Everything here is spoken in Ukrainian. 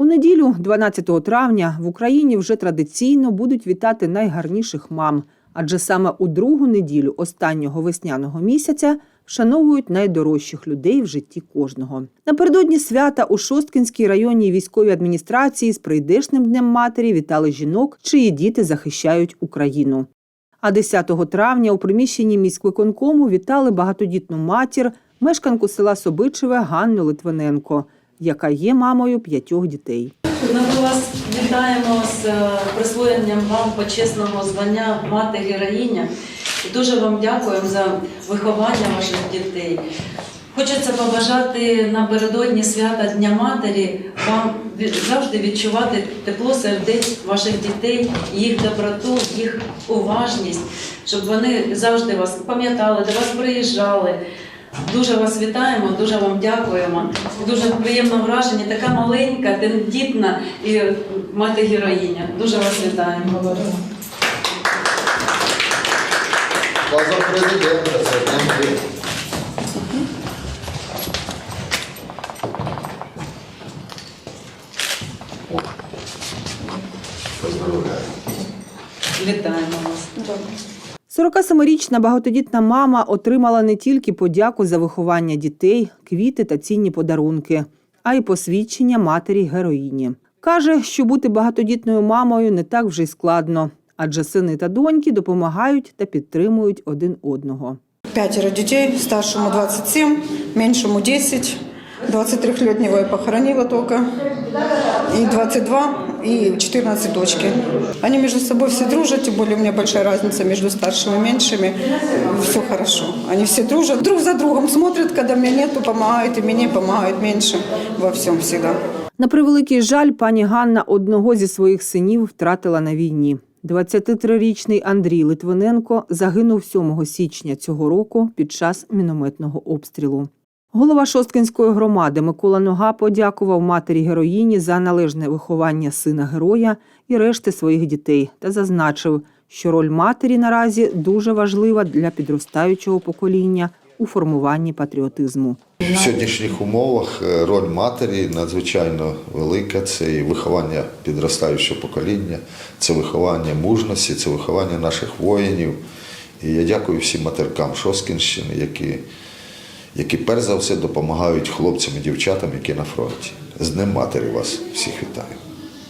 У неділю, 12 травня, в Україні вже традиційно будуть вітати найгарніших мам, адже саме у другу неділю останнього весняного місяця вшановують найдорожчих людей в житті кожного. Напередодні свята у Шосткінській районній військовій адміністрації з прийдешним днем матері вітали жінок, чиї діти захищають Україну. А 10 травня у приміщенні міськвиконкому вітали багатодітну матір, мешканку села Собичеве Ганну Литвиненко, яка є мамою п'ятьох дітей. Ми вас вітаємо з е, присвоєнням вам почесного звання мати героїня. І дуже вам дякуємо за виховання ваших дітей. Хочеться побажати напередодні свята Дня Матері вам завжди відчувати тепло сердець ваших дітей, їх доброту, їх уважність, щоб вони завжди вас пам'ятали, до вас приїжджали. Дуже вас вітаємо, дуже вам дякуємо. Дуже приємно враження, така маленька, тендітна і мати героїня. Дуже вас вітаємо. Поздравляю. Вітаємо вас. 47-річна багатодітна мама отримала не тільки подяку за виховання дітей, квіти та цінні подарунки, а й посвідчення матері героїні. Каже, що бути багатодітною мамою не так вже й складно, адже сини та доньки допомагають та підтримують один одного. Пятеро детей, старшему 27, меньшему 10. 23-летнего я похоронила только. И 22, и 14 дочки. Они между собой все дружат, тем более у меня большая разница между старшими и меньшими. Все хорошо. Они все дружат, друг за другом смотрят, когда меня нету, помогают, и мне помогают меньшим во всем всегда. На превеликий жаль, пані Ганна одного зі своїх синів втратила на війні. 23-річний Андрій Литвиненко загинув 7 січня цього року під час мінометного обстрілу. Голова Шосткинської громади Микола Нога подякував матері героїні за належне виховання сина героя і решти своїх дітей та зазначив, що роль матері наразі дуже важлива для підростаючого покоління у формуванні патріотизму. В сьогоднішніх умовах е, роль матері надзвичайно велика. Це і виховання підростаючого покоління, це виховання мужності, це виховання наших воїнів. І я дякую всім матеркам Шоскінщини, які, які перш за все допомагають хлопцям і дівчатам, які на фронті. З Днем матері вас всіх вітаю.